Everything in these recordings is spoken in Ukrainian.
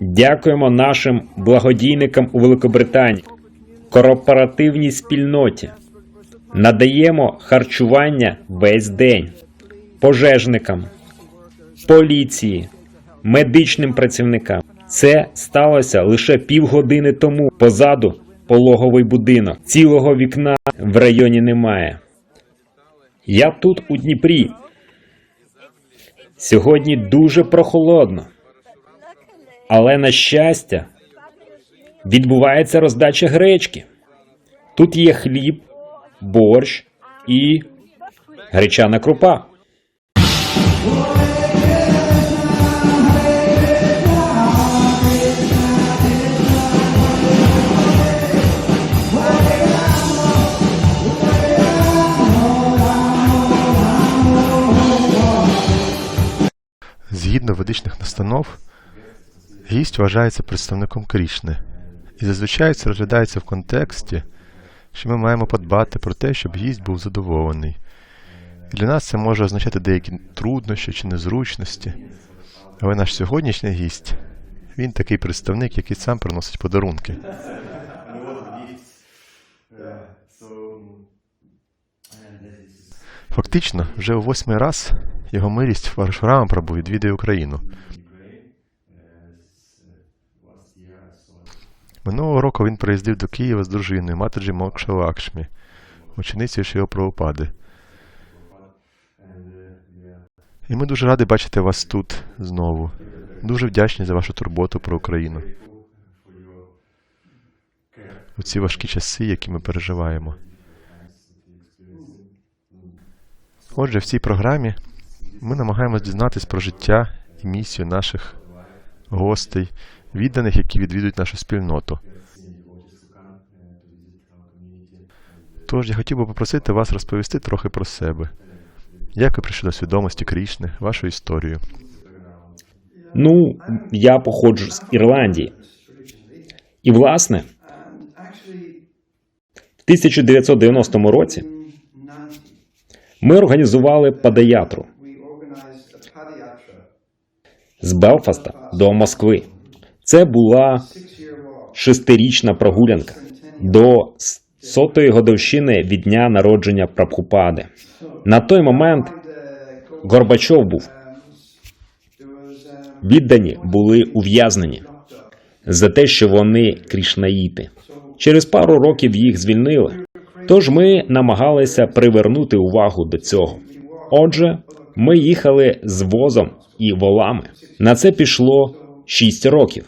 Дякуємо нашим благодійникам у Великобританії, корпоративній спільноті. Надаємо харчування весь день пожежникам, поліції, медичним працівникам. Це сталося лише півгодини тому. Позаду пологовий будинок. Цілого вікна в районі немає. Я тут у Дніпрі. Сьогодні дуже прохолодно. Але на щастя, відбувається роздача гречки. Тут є хліб, борщ і гречана крупа. Згідно ведичних настанов, гість вважається представником Крішни. І зазвичай це розглядається в контексті, що ми маємо подбати про те, щоб гість був задоволений. І для нас це може означати деякі труднощі чи незручності. Але наш сьогоднішній гість, він такий представник, який сам приносить подарунки. Фактично, вже у восьмий раз його милість Парашурама Прабу відвідує Україну. Минулого року він приїздив до Києва з дружиною Матаджі Мокша Лакшмі, ученицею Шио Прабхупади. І ми дуже раді бачити вас тут знову. Дуже вдячні за вашу турботу про Україну. У ці важкі часи, які ми переживаємо. Отже, в цій програмі ми намагаємось дізнатись про життя і місію наших гостей, відданих, які відвідують нашу спільноту. Тож я хотів би попросити вас розповісти трохи про себе. Як ви прийшли до свідомості Крішни, вашу історію? Ну, я походжу з Ірландії. І, власне, в 1990 році ми організували падаятру з Белфаста до Москви. Це була шестирічна прогулянка до сотої годовщини від дня народження Прабхупади. На той момент Горбачов був. Віддані були ув'язнені за те, що вони крішнаїти. Через пару років їх звільнили. Тож ми намагалися привернути увагу до цього. Отже, ми їхали з возом і волами. На це пішло 6 років.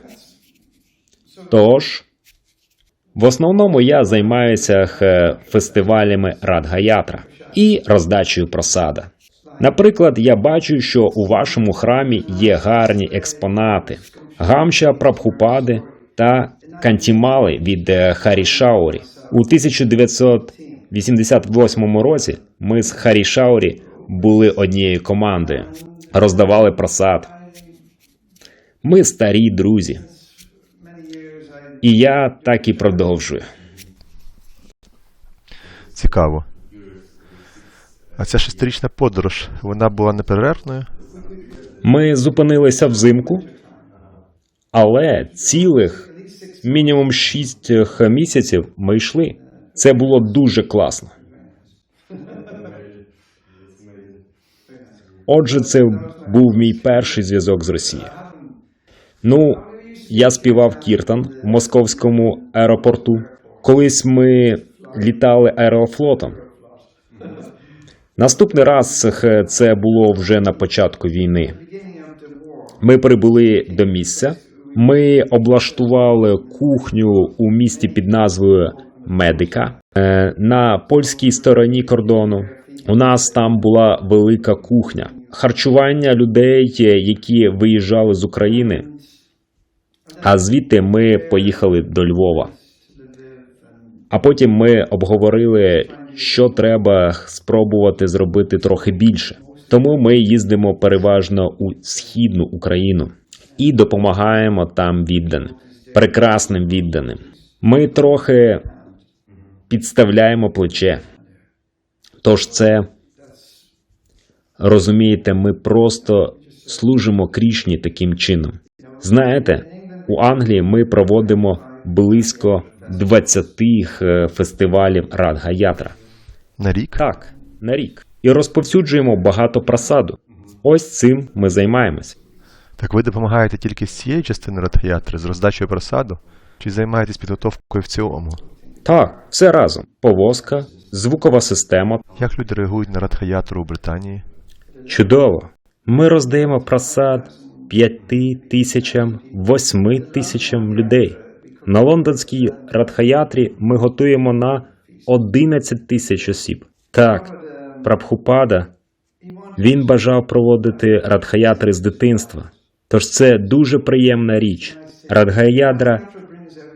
Тож, в основному я займаюся фестивалями Радгаятра і роздачею просада. Наприклад, я бачу, що у вашому храмі є гарні експонати: гамча Прабхупади та кантімали від е, Харішаурі. У 1988 році ми з Харішаурі були однією командою, роздавали просад. Ми старі друзі. І я так і продовжую. Цікаво. А ця шестирічна подорож, вона була неперервною? Ми зупинилися взимку, але цілих мінімум 6 місяців ми йшли. Це було дуже класно. Отже, це був мій перший зв'язок з Росією. Ну, я співав Кіртан в московському аеропорту. Колись ми літали аерофлотом. Наступний раз це було вже на початку війни. Ми прибули до місця. Ми облаштували кухню у місті під назвою Медика Е, на польській стороні кордону. У нас там була велика кухня. Харчування людей, які виїжджали з України. А звідти ми поїхали до Львова. А потім ми обговорили, що треба спробувати зробити трохи більше. Тому ми їздимо переважно у східну Україну і допомагаємо там відданим, прекрасним відданим. Ми трохи підставляємо плече. Тож це розумієте, ми просто служимо Крішні таким чином. Знаєте, У Англії ми проводимо близько 20 е, фестивалів Радга Ятра. На рік? Так, на рік. І розповсюджуємо багато просаду. Ось цим ми займаємось. Так ви допомагаєте тільки з цієї частини радіатри, з роздачею просаду? Чи займаєтесь підготовкою в цілому? Так, все разом: повозка, звукова система. Як люди реагують на радхаятру у Британії? Чудово. Ми роздаємо просад п'яти тисячам, восьми тисячам людей. На лондонській Радхаятрі ми готуємо на 11 тисяч осіб. Так, Прабхупада, він бажав проводити Радхаятри з дитинства. Тож це дуже приємна річ. Радхаядра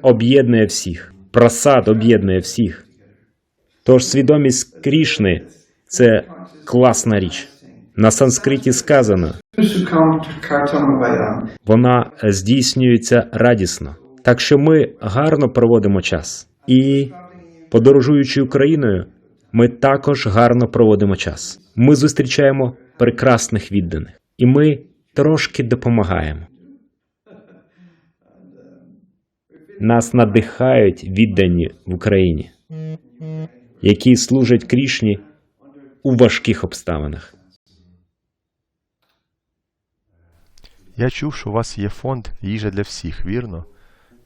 об'єднує всіх, просад об'єднує всіх. Тож свідомість Крішни це класна річ. На санскриті сказано, вона здійснюється радісно. Так що ми гарно проводимо час. І подорожуючи Україною, ми також гарно проводимо час. Ми зустрічаємо прекрасних відданих, і ми трошки допомагаємо. Нас надихають віддані в Україні, які служать Крішні у важких обставинах. Я чув, що у вас є фонд їжа для всіх, вірно?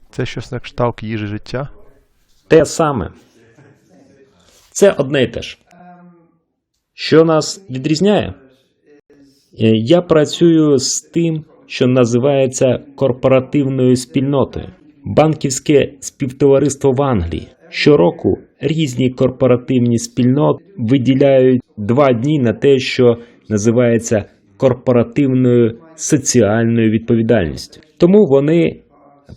Це щось на кшталт їжі життя? Те саме. Це одне й те ж. Що нас відрізняє? Е, Я працюю з тим, що називається корпоративною спільнотою. Банківське співтовариство в Англії. Щороку різні корпоративні спільноти виділяють два дні на те, що називається корпоративною соціальною відповідальністю. Тому вони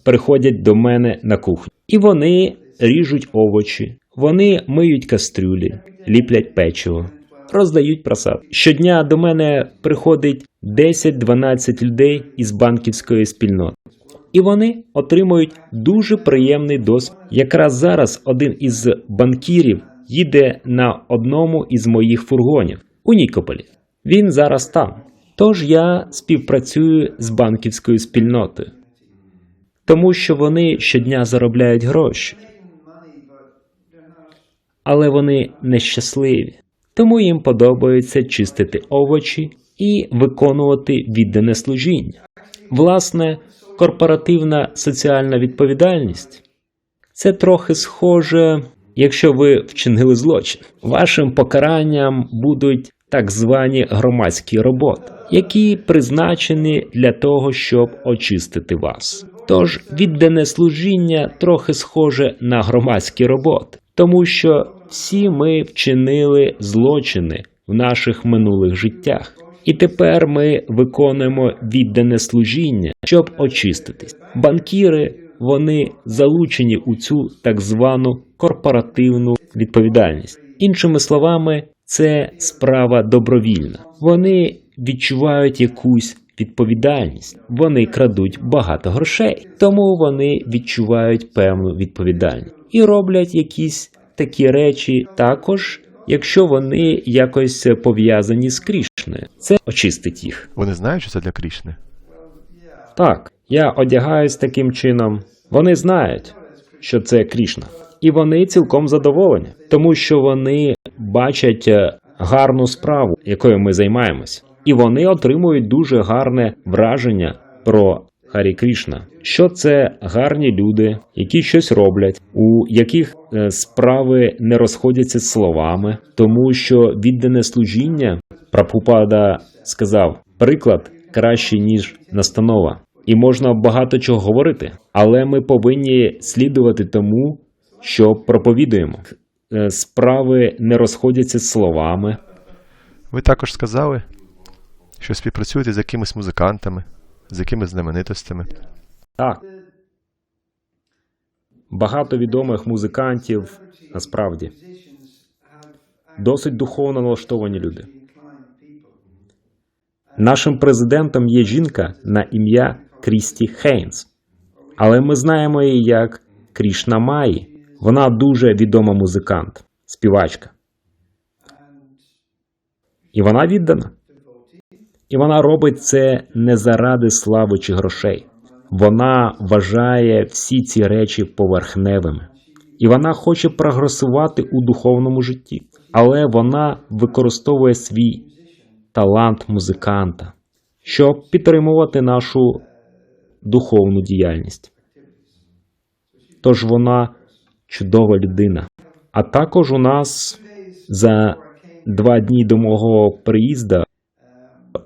приходять до мене на кухню. І вони ріжуть овочі, вони миють кастрюлі, ліплять печиво, роздають просад. Щодня до мене приходить 10-12 людей із банківської спільноти. І вони отримують дуже приємний досвід. Якраз зараз один із банкірів їде на одному із моїх фургонів у Нікополі. Він зараз там. Тож я співпрацюю з банківською спільнотою тому що вони щодня заробляють гроші. Але вони нещасливі, тому їм подобається чистити овочі і виконувати віддане служіння. Власне, корпоративна соціальна відповідальність це трохи схоже, якщо ви вчинили злочин. Вашим покаранням будуть так звані громадські роботи, які призначені для того, щоб очистити вас. Тож віддане служіння трохи схоже на громадські роботи, тому що всі ми вчинили злочини в наших минулих життях. І тепер ми виконуємо віддане служіння, щоб очиститись. Банкіри вони залучені у цю так звану корпоративну відповідальність. Іншими словами, це справа добровільна. Вони відчувають якусь відповідальність. Вони крадуть багато грошей, тому вони відчувають певну відповідальність і роблять якісь такі речі також, якщо вони якось пов'язані з Крішною. Це очистить їх. Вони знають, що це для Крішни? Так, я одягаюсь таким чином. Вони знають, що це Крішна, і вони цілком задоволені, тому що вони бачать е, гарну справу, якою ми займаємось, і вони отримують дуже гарне враження про Харі Крішна. Що це гарні люди, які щось роблять, у яких е, справи не розходяться з словами, тому що віддане служіння Прабхупада сказав, приклад краще ніж настанова. І можна багато чого говорити, але ми повинні слідувати тому, що проповідуємо. Е, Справи не розходяться з словами. Ви також сказали, що співпрацюєте з якимись музикантами, з якимись знаменитостями. Так. Багато відомих музикантів насправді досить духовно налаштовані люди. Нашим президентом є жінка на ім'я Крісті Хейнс, але ми знаємо її як Крішна Маї. Вона дуже відома музикант, співачка. І вона віддана. І вона робить це не заради слави чи грошей. Вона вважає всі ці речі поверхневими. І вона хоче прогресувати у духовному житті, але вона використовує свій талант музиканта, щоб підтримувати нашу духовну діяльність. Тож вона чудова людина. А також у нас за два дні до мого приїзду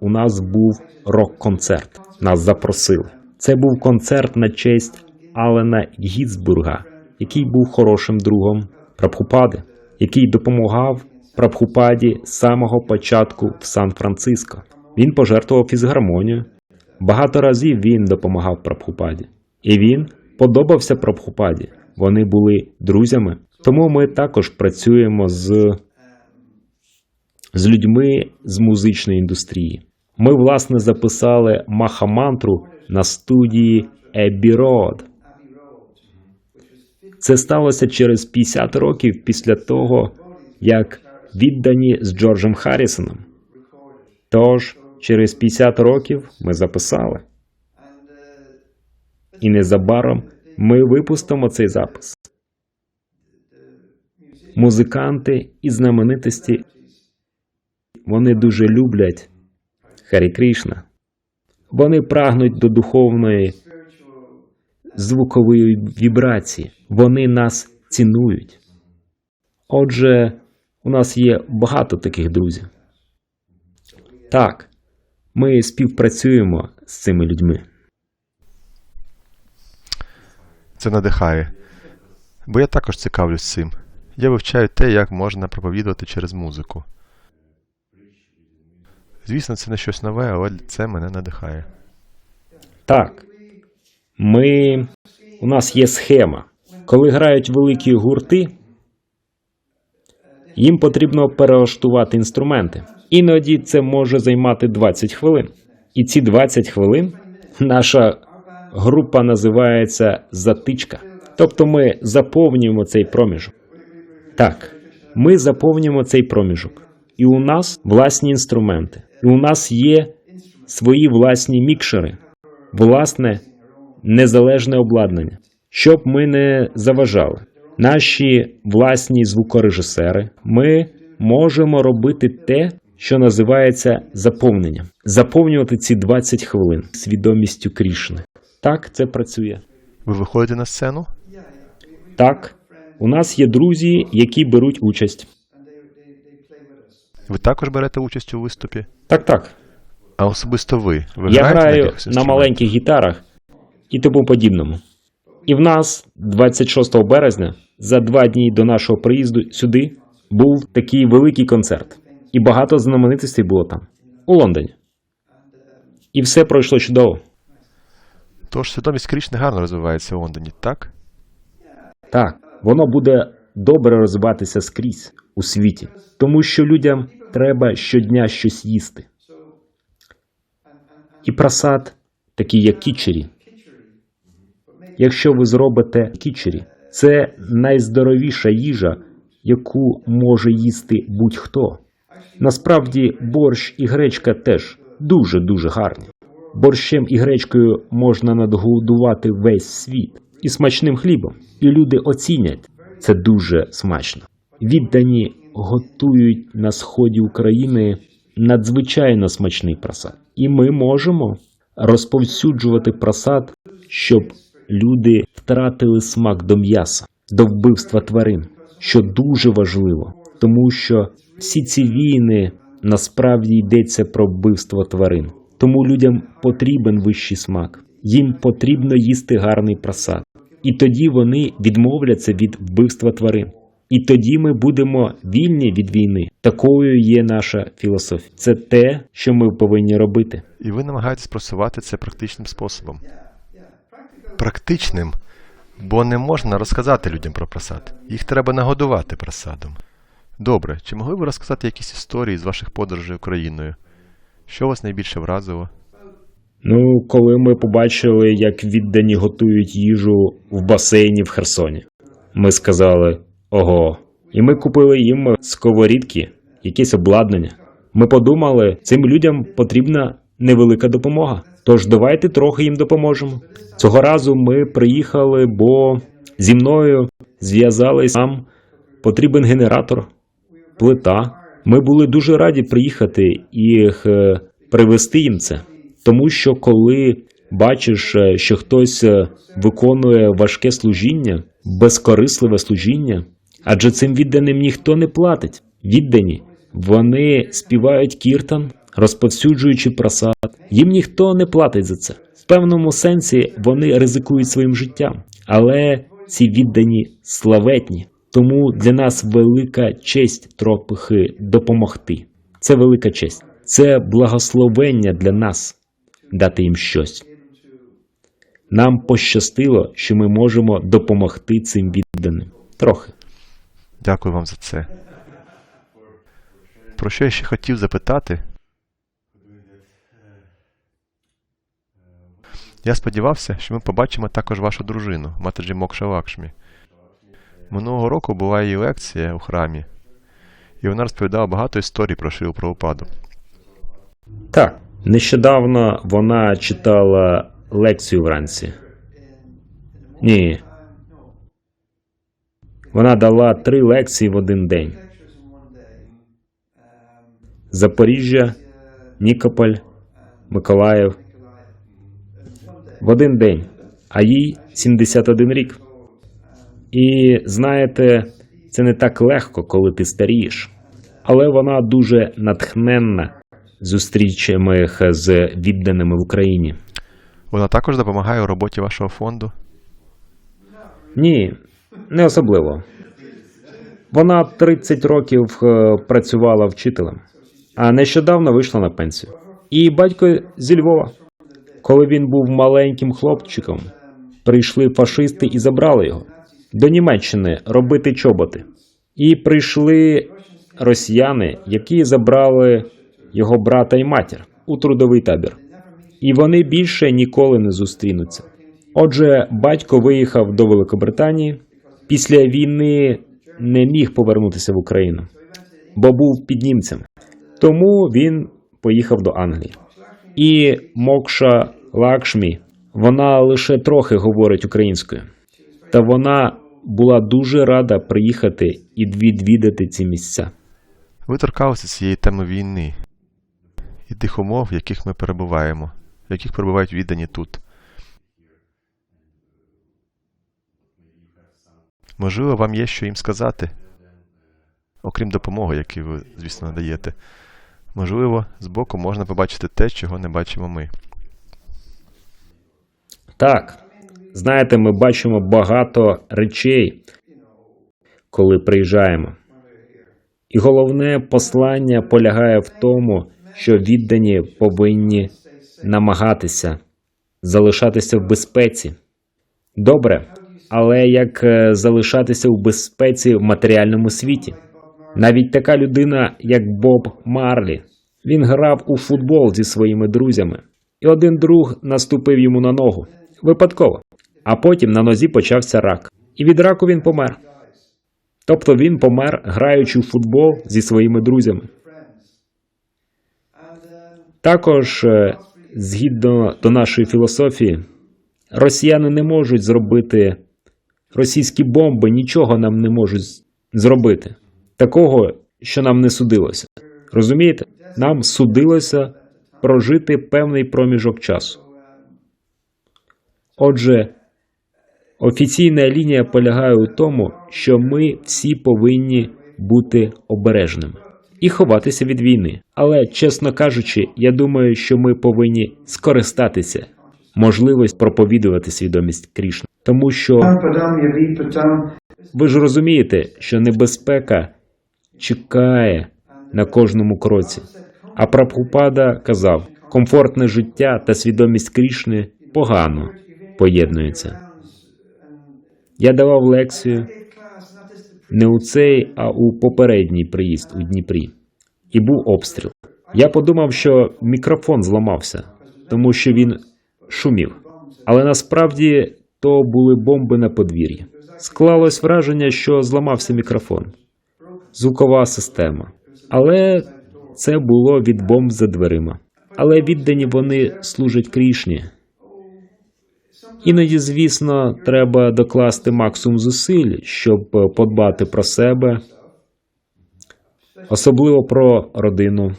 у нас був рок-концерт. Нас запросили. Це був концерт на честь Алена Гітсбурга, який був хорошим другом Прабхупади, який допомагав Прабхупаді з самого початку в Сан-Франциско. Він пожертвував фізгармонію. Багато разів він допомагав Прабхупаді. І він подобався Прабхупаді. Вони були друзями. Тому ми також працюємо з з людьми з музичної індустрії. Ми, власне, записали Махамантру на студії Abbey Road. Це сталося через 50 років після того, як віддані з Джорджем Харрісоном. Тож, через 50 років ми записали. І незабаром ми випустимо цей запис. Музиканти і знаменитості вони дуже люблять Харі Кришна. Вони прагнуть до духовної звукової вібрації. Вони нас цінують. Отже, у нас є багато таких друзів. Так, ми співпрацюємо з цими людьми. Це надихає. Бо я також цікавлюсь цим. Я вивчаю те, як можна проповідувати через музику. Звісно, це не щось нове, але це мене надихає. Так, ми. У нас є схема. Коли грають великі гурти, їм потрібно перелаштувати інструменти. Іноді це може займати 20 хвилин. І ці 20 хвилин наша група називається затичка. Тобто ми заповнюємо цей проміжок. Так, ми заповнюємо цей проміжок. І у нас власні інструменти. І у нас є свої власні мікшери, власне незалежне обладнання, щоб ми не заважали. Наші власні звукорежисери, ми можемо робити те, що називається заповненням, заповнювати ці 20 хвилин свідомістю Крішни. Так це працює. Ви виходите на сцену? Так, у нас є друзі, які беруть участь. Ви також берете участь у виступі? Так, так. А особисто ви? ви Я граю якихось на маленьких гітарах і тому подібному. І в нас 26 березня, за два дні до нашого приїзду сюди, був такий великий концерт. І багато знаменитостей було там, у Лондоні. І все пройшло чудово. Тож свідомість Крішни гарно розвивається у Лондоні, так? Так, воно буде добре розвиватися скрізь у світі, тому що людям треба щодня щось їсти. І просад, такий як кічері. Якщо ви зробите кічері, це найздоровіша їжа, яку може їсти будь-хто. Насправді, борщ і гречка теж дуже дуже гарні. Борщем і гречкою можна надогодувати весь світ і смачним хлібом. І люди оцінять це дуже смачно. Віддані готують на сході України надзвичайно смачний просад. І ми можемо розповсюджувати просад, щоб люди втратили смак до м'яса, до вбивства тварин, що дуже важливо, тому що всі ці війни насправді йдеться про вбивство тварин. Тому людям потрібен вищий смак. Їм потрібно їсти гарний просад. І тоді вони відмовляться від вбивства тварин. І тоді ми будемо вільні від війни. Такою є наша філософія. Це те, що ми повинні робити. І ви намагаєтесь просувати це практичним способом. Практичним, бо не можна розказати людям про просад. Їх треба нагодувати просадом. Добре, чи могли ви розказати якісь історії з ваших подорожей Україною? Що вас найбільше вразило? Ну, коли ми побачили, як віддані готують їжу в басейні в Херсоні, ми сказали ого. І ми купили їм сковорідки, якесь обладнання. Ми подумали, цим людям потрібна невелика допомога. Тож давайте трохи їм допоможемо. Цього разу ми приїхали, бо зі мною зв'язались нам потрібен генератор, плита. Ми були дуже раді приїхати і привезти їм це. Тому що коли бачиш, е, що хтось е, виконує важке служіння, безкорисливе служіння, адже цим відданим ніхто не платить. Віддані вони співають кіртан, розповсюджуючи просад. Їм ніхто не платить за це. В певному сенсі вони ризикують своїм життям, але ці віддані славетні. Тому для нас велика честь трохи допомогти. Це велика честь. Це благословення для нас дати їм щось. Нам пощастило, що ми можемо допомогти цим відданим. Трохи. Дякую вам за це. Про що я ще хотів запитати? Я сподівався, що ми побачимо також вашу дружину, Матаджі Мокша Лакшмі. Минулого року була її лекція у храмі, і вона розповідала багато історій про Шрил Прабхупаду. Так, нещодавно вона читала лекцію вранці. Ні. Вона дала три лекції в один день: Запоріжжя, Нікополь, Миколаїв. В один день, а їй 71 рік. І знаєте, це не так легко, коли ти старієш. Але вона дуже натхненна зустрічами з відданими в Україні. Вона також допомагає у роботі вашого фонду. Ні, не особливо. Вона 30 років е, працювала вчителем, а нещодавно вийшла на пенсію. І батько зі Львова. Коли він був маленьким хлопчиком, прийшли фашисти і забрали його до Німеччини робити чоботи. І прийшли росіяни, які забрали його брата і матір у трудовий табір. І вони більше ніколи не зустрінуться. Отже, батько виїхав до Великобританії. Після війни не міг повернутися в Україну, бо був під німцем. Тому він поїхав до Англії. І Мокша Лакшмі, вона лише трохи говорить українською. Та вона була дуже рада приїхати і відвідати ці місця. Ви торкалися цієї теми війни і тих умов, в яких ми перебуваємо, в яких перебувають віддані тут. Можливо, вам є що їм сказати, окрім допомоги, яку ви, звісно, надаєте. Можливо, збоку можна побачити те, чого не бачимо ми. Так, знаєте, ми бачимо багато речей, коли приїжджаємо. І головне послання полягає в тому, що віддані повинні намагатися залишатися в безпеці. Добре, але як е, залишатися в безпеці в матеріальному світі? Навіть така людина, як Боб Марлі, він грав у футбол зі своїми друзями, і один друг наступив йому на ногу випадково. А потім на нозі почався рак, і від раку він помер. Тобто він помер, граючи у футбол зі своїми друзями. Також, е, згідно до нашої філософії, росіяни не можуть зробити російські бомби, нічого нам не можуть зробити. Такого, що нам не судилося. Розумієте? Нам судилося прожити певний проміжок часу. Отже, офіційна лінія полягає у тому, що ми всі повинні бути обережними і ховатися від війни. Але, чесно кажучи, я думаю, що ми повинні скористатися можливість проповідувати свідомість Крішни. Тому що ви ж розумієте, що небезпека чекає на кожному кроці. А Прабхупада казав, комфортне життя та свідомість Крішни погано поєднуються. Я давав лекцію не у цей, а у попередній приїзд у Дніпрі. І був обстріл. Я подумав, що мікрофон зламався, тому що він шумів. Але насправді то були бомби на подвір'ї. Склалось враження, що зламався мікрофон, звукова система. Але це було від бомб за дверима. але віддані вони служать Крішні. Іноді, звісно, треба докласти максимум зусиль, щоб е, подбати про себе, особливо про родину,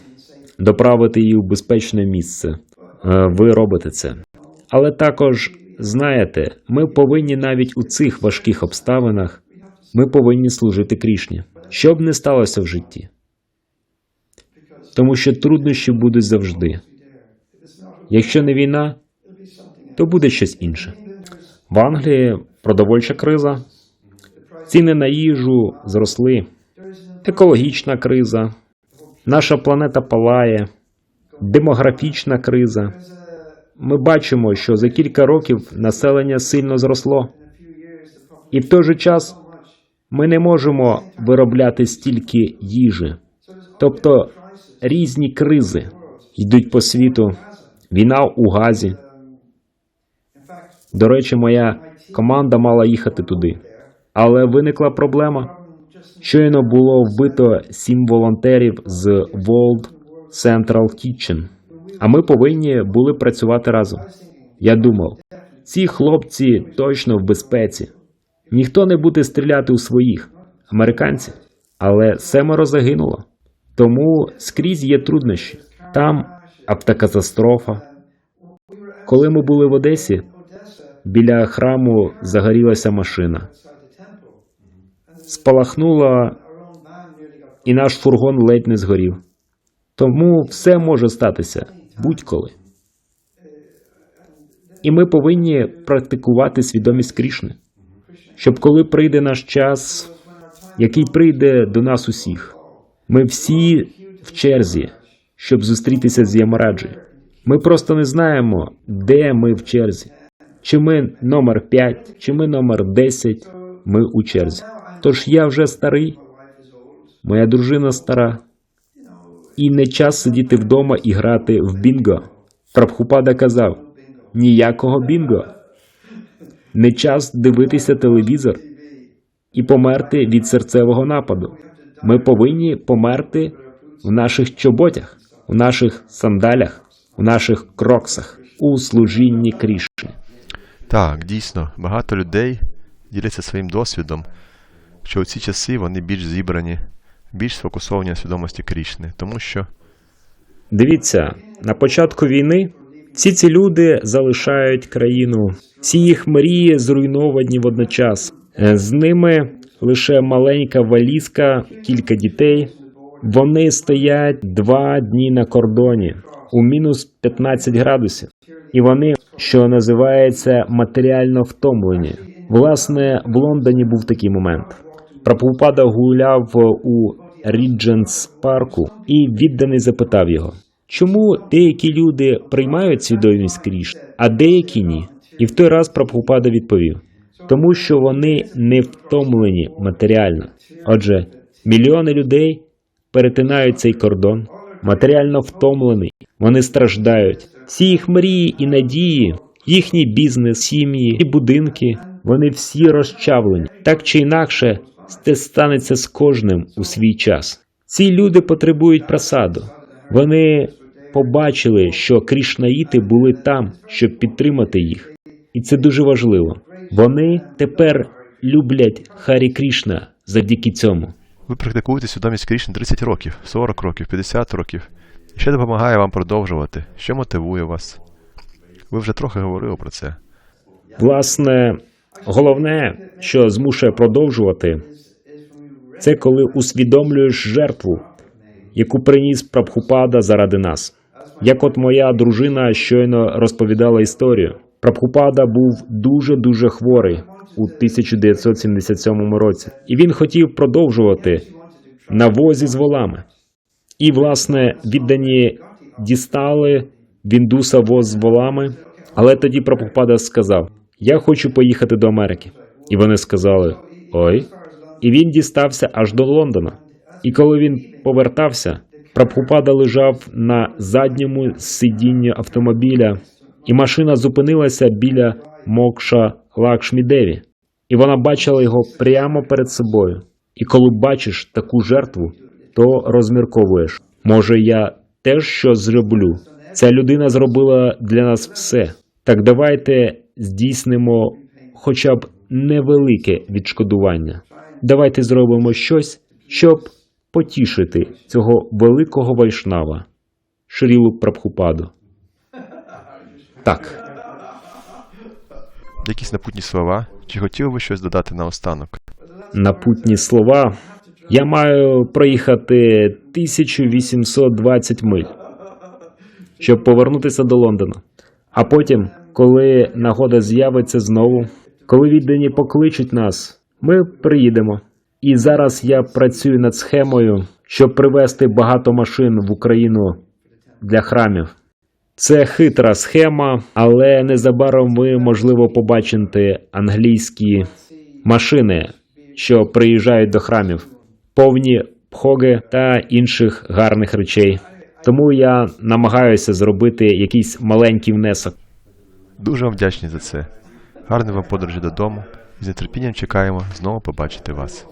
доправити її в безпечне місце. Е, Ви робите це. Але також знаєте, ми повинні навіть у цих важких обставинах ми повинні служити Крішні, що б не сталося в житті. Тому що труднощі будуть завжди. Якщо не війна, то буде щось інше. В Англії продовольча криза, ціни на їжу зросли, екологічна криза, наша планета палає, демографічна криза. Ми бачимо, що за кілька років населення сильно зросло, і в той же час ми не можемо виробляти стільки їжі. Тобто різні кризи йдуть по світу. Війна у Газі. До речі, моя команда мала їхати туди. Але виникла проблема. Щойно було вбито сім волонтерів з World Central Kitchen. А ми повинні були працювати разом. Я думав, ці хлопці точно в безпеці. Ніхто не буде стріляти у своїх американців, але семеро загинуло. Тому скрізь є труднощі. Там автокатастрофа. Коли ми були в Одесі, біля храму загорілася машина. Спалахнула, і наш фургон ледь не згорів. Тому все може статися будь-коли. І ми повинні практикувати свідомість Крішни, щоб коли прийде наш час, який прийде до нас усіх, ми всі в черзі, щоб зустрітися з Ямараджі. Ми просто не знаємо, де ми в черзі. Чи ми номер 5, чи ми номер 10, ми у черзі. Тож я вже старий, моя дружина стара, і не час сидіти вдома і грати в бінго. Прабхупада казав: ніякого бінго. Не час дивитися телевізор і померти від серцевого нападу. Ми повинні померти в наших чоботях, в наших сандалях, в наших кроксах у служінні Крішни. Так, дійсно, багато людей діляться своїм досвідом, що у ці часи вони більш зібрані, більш сфокусовані на свідомості Крішни, тому що Дивіться, на початку війни всі ці люди залишають країну, всі їх мрії зруйновані водночас. Е, З ними лише маленька валізка, кілька дітей. Вони стоять два дні на кордоні у мінус 15 градусів, і вони, що називається, матеріально втомлені. Власне, в Лондоні був такий момент. Прабхупада гуляв у Рідженс парку, і відданий запитав його, чому деякі люди приймають свідомість Крішни, а деякі ні. І в той раз Прабхупада відповів: тому що вони не втомлені матеріально. Отже, мільйони людей перетинають цей кордон, матеріально втомлені, вони страждають. Всі їх мрії і надії, їхній бізнес, сім'ї і будинки, вони всі розчавлені. Так чи інакше, це станеться з кожним у свій час. Ці люди потребують просаду. Вони побачили, що крішнаїти були там, щоб підтримати їх. І це дуже важливо. Вони тепер люблять Харі Крішна завдяки цьому. ви практикуєте свідомість Крішни 30 років, 40 років, 50 років. Що допомагає вам продовжувати? Що мотивує вас? Ви вже трохи говорили про це. Власне, головне, що змушує продовжувати, це коли усвідомлюєш жертву, яку приніс Прабхупада заради нас. Як от моя дружина щойно розповідала історію. Прабхупада був дуже дуже хворий у 1977 році, і він хотів продовжувати на возі з волами. І, власне, віддані дістали Віндуса воз волами, але тоді Прабхупада сказав: Я хочу поїхати до Америки. І вони сказали: Ой. І він дістався аж до Лондона. І коли він повертався, Прабхупада лежав на задньому сидінні автомобіля, і машина зупинилася біля Мокша Лакшмідеві. І вона бачила його прямо перед собою. І коли бачиш таку жертву, то розмірковуєш. Може, я теж щось зроблю, Ця людина зробила для нас все. Так давайте здійснимо хоча б невелике відшкодування. Давайте зробимо щось, щоб потішити цього великого вайшнава, Шрілу Прабхупаду. Так. Якісь напутні слова? Чи хотіли ви щось додати наостанок? напутні слова. Я маю проїхати 1820 миль, щоб повернутися до Лондона. А потім, коли нагода з'явиться знову, коли віддані покличуть нас, ми приїдемо. І зараз я працюю над схемою, щоб привезти багато машин в Україну для храмів. Це хитра схема, але незабаром ви можливо побачите англійські машини, що приїжджають до храмів, повні пхоги та інших гарних речей. Тому я намагаюся зробити якийсь маленький внесок. Дуже вам вдячні за це. Гарної вам подорожі додому і з нетерпінням чекаємо знову побачити вас.